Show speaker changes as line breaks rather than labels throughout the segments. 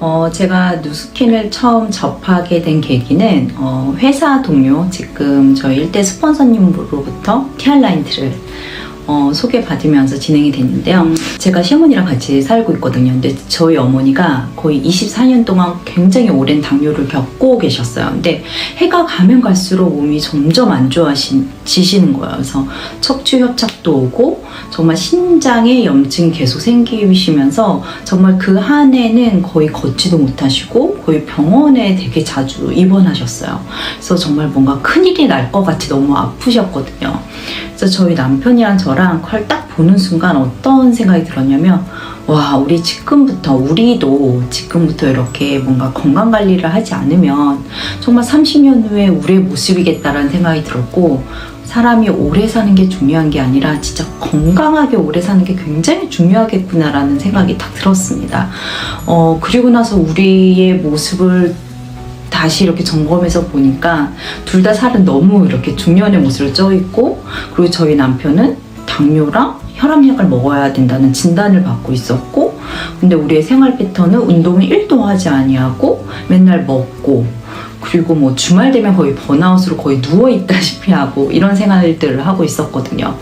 어, 제가 누스킨을 처음 접하게 된 계기는 어, 회사 동료, 지금 저희 일대 스폰서님으로부터 티알라인트를 어, 소개받으면서 진행이 됐는데요. 제가 시어머니랑 같이 살고 있거든요. 근데 저희 어머니가 거의 24년 동안 굉장히 오랜 당뇨를 겪고 계셨어요. 근데 해가 가면 갈수록 몸이 점점 안 좋아 지시는 거예요. 그래서 척추 협착도 오고 정말 신장에 염증이 계속 생기시면서 정말 그 한 해는 거의 걷지도 못하시고 거의 병원에 되게 자주 입원하셨어요. 그래서 정말 뭔가 큰일이 날 것 같이 너무 아프셨거든요. 그래서 저희 남편이랑 저랑 그걸 딱 보는 순간 어떤 생각이 들었냐면 와 우리 지금부터 우리도 지금부터 이렇게 뭔가 건강 관리를 하지 않으면 정말 30년 후에 우리의 모습이겠다라는 생각이 들었고 사람이 오래 사는 게 중요한 게 아니라 진짜 건강하게 오래 사는 게 굉장히 중요하겠구나라는 생각이 딱 들었습니다. 어, 그리고 나서 우리의 모습을 다시 이렇게 점검해서 보니까 둘 다 살은 너무 이렇게 중년의 모습을 쪄 있고 그리고 저희 남편은 당뇨랑 혈압약을 먹어야 된다는 진단을 받고 있었고 근데 우리의 생활 패턴은 운동을 1도 하지 아니하고 맨날 먹고 그리고 뭐 주말 되면 거의 번아웃으로 거의 누워 있다시피 하고 이런 생활들을 하고 있었거든요.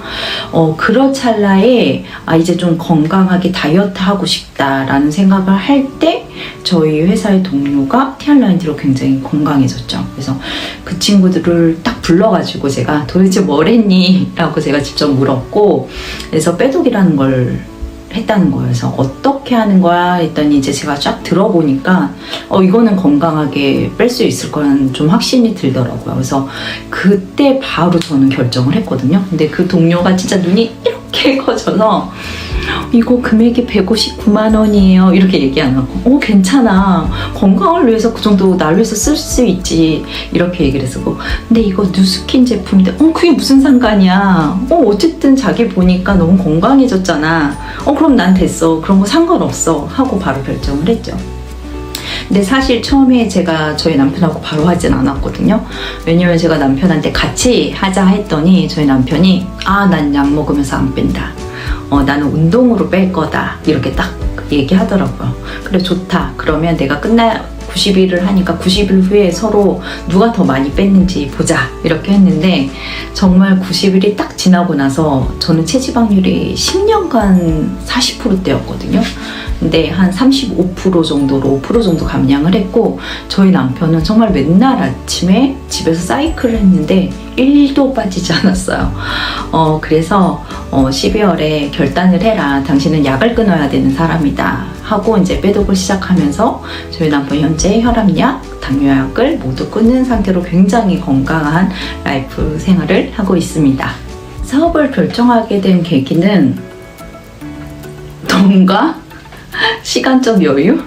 어 그런 찰나에 아 이제 좀 건강하게 다이어트 하고 싶다라는 생각을 할 때 저희 회사의 동료가 티알라인트로 굉장히 건강해졌죠. 그래서 그 친구들을 딱 불러가지고 제가 도대체 뭘 했니? 라고 제가 직접 물었고 그래서 빼독이라는 걸 했다는 거예요. 그래서 어떻게 하는 거야? 했더니 이제 제가 쫙 들어보니까 어 이거는 건강하게 뺄 수 있을 거라는 좀 확신이 들더라고요. 그래서 그때 바로 저는 결정을 했거든요. 근데 그 동료가 진짜 눈이 이렇게 커져서 이거 금액이 159만 원이에요. 이렇게 얘기 안 하고, 어, 괜찮아. 건강을 위해서 그 정도 날 위해서 쓸 수 있지. 이렇게 얘기를 했었고, 근데 이거 뉴스킨 제품인데, 어, 그게 무슨 상관이야. 어, 어쨌든 자기 보니까 너무 건강해졌잖아. 어, 그럼 난 됐어. 그런 거 상관없어. 하고 바로 결정을 했죠. 근데 사실 처음에 제가 저희 남편하고 바로 하진 않았거든요. 왜냐면 제가 남편한테 같이 하자 했더니 저희 남편이 아, 난 약 먹으면서 안 뺀다. 어, 나는 운동으로 뺄 거다. 이렇게 딱 얘기하더라고요. 그래, 좋다. 그러면 내가 끝나 90일을 하니까 90일 후에 서로 누가 더 많이 뺐는지 보자. 이렇게 했는데 정말 90일이 딱 지나고 나서 저는 체지방률이 10년간 40%대였거든요. 근데 한 35% 정도로 5% 정도 감량을 했고 저희 남편은 정말 맨날 아침에 집에서 사이클을 했는데 1도 빠지지 않았어요. 어, 그래서 어, 12월에 결단을 해라. 당신은 약을 끊어야 되는 사람이다. 하고 이제 빼독을 시작하면서 저희 남편 현재 혈압약, 당뇨약을 모두 끊는 상태로 굉장히 건강한 라이프 생활을 하고 있습니다. 사업을 결정하게 된 계기는 돈과 시간적 여유?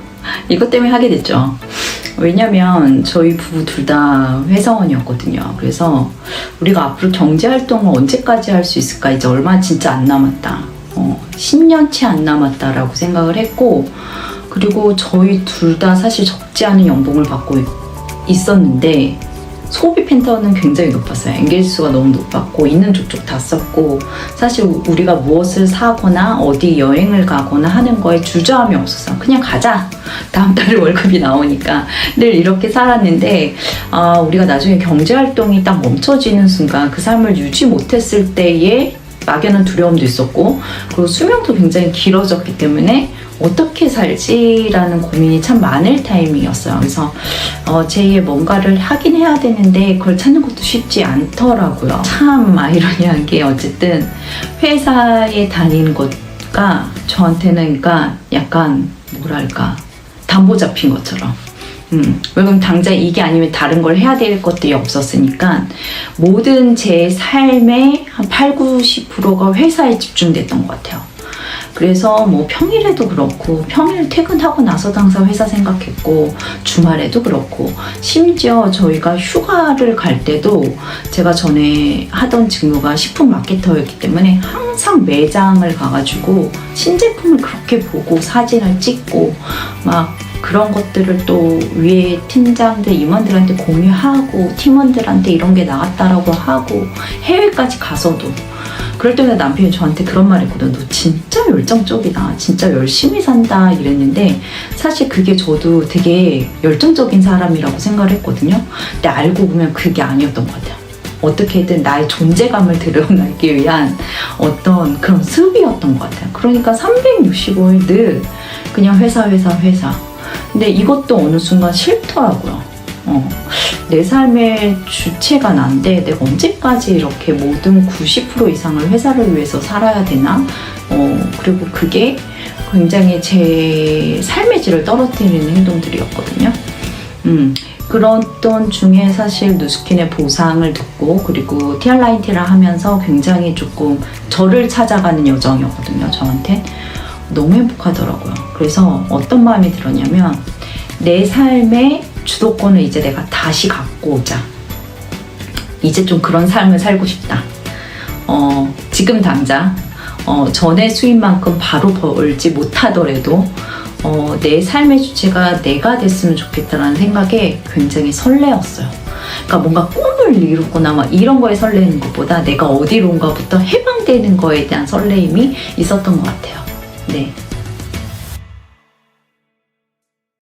이것 때문에 하게 됐죠. 왜냐면 저희 부부 둘 다 회사원이었거든요. 그래서 우리가 앞으로 경제 활동을 언제까지 할 수 있을까? 이제 얼마 진짜 안 남았다. 어, 10년치 안 남았다라고 생각을 했고, 그리고 저희 둘 다 사실 적지 않은 연봉을 받고 있- 있었는데, 소비 펜터는 굉장히 높았어요. 엔게지 수가 너무 높았고, 있는 족족 다 썼고, 사실 우리가 무엇을 사거나 어디 여행을 가거나 하는 거에 주저함이 없었어요. 그냥 가자. 다음 달에 월급이 나오니까 늘 이렇게 살았는데 아, 우리가 나중에 경제 활동이 딱 멈춰지는 순간 그 삶을 유지 못했을 때의 막연한 두려움도 있었고 그리고 수명도 굉장히 길어졌기 때문에 어떻게 살지라는 고민이 참 많을 타이밍이었어요. 그래서 어, 제2의 뭔가를 하긴 해야 되는데 그걸 찾는 것도 쉽지 않더라고요. 참 아이러니한 게 어쨌든 회사에 다니는 것가 저한테는 그러니까 약간 뭐랄까 담보 잡힌 것처럼. 음, 왜냐면 당장 이게 아니면 다른 걸 해야 될 것들이 없었으니까 모든 제 삶의 한 8, 90%가 회사에 집중됐던 것 같아요. 그래서 뭐 평일에도 그렇고 평일 퇴근하고 나서도 항상 회사 생각했고 주말에도 그렇고 심지어 저희가 휴가를 갈 때도 제가 전에 하던 직무가 식품 마케터였기 때문에 항상 매장을 가가지고 신제품을 그렇게 보고 사진을 찍고 막 그런 것들을 또 위에 팀장들 임원들한테 공유하고 팀원들한테 이런 게 나왔다라고 하고 해외까지 가서도 그럴 때마다 남편이 저한테 그런 말 했거든. 너 진짜 열정적이다. 진짜 열심히 산다. 이랬는데 사실 그게 저도 되게 열정적인 사람이라고 생각을 했거든요. 근데 알고 보면 그게 아니었던 것 같아요. 어떻게든 나의 존재감을 드러내기 위한 어떤 그런 습이었던 것 같아요. 그러니까 365일 늘 그냥 회사, 회사, 회사. 근데 이것도 어느 순간 싫더라고요. 어, 내 삶의 주체가 난데 내가 언제까지 이렇게 모든 90% 이상을 회사를 위해서 살아야 되나? 어, 그리고 그게 굉장히 제 삶의 질을 떨어뜨리는 행동들이었거든요. 음, 그랬던 중에 사실 누스킨의 보상을 듣고 그리고 티알라인티를 하면서 굉장히 조금 저를 찾아가는 여정이었거든요. 저한테 너무 행복하더라고요. 그래서 어떤 마음이 들었냐면 내 삶의 주도권을 이제 내가 다시 갖고 오자. 이제 좀 그런 삶을 살고 싶다. 어, 지금 당장 어, 전의 수입만큼 바로 벌지 못하더라도 어, 내 삶의 주체가 내가 됐으면 좋겠다라는 생각에 굉장히 설레었어요. 그러니까 뭔가 꿈을 이루거나 막 이런 거에 설레는 것보다 내가 어디론가부터 해방되는 거에 대한 설레임이 있었던 것 같아요. 네.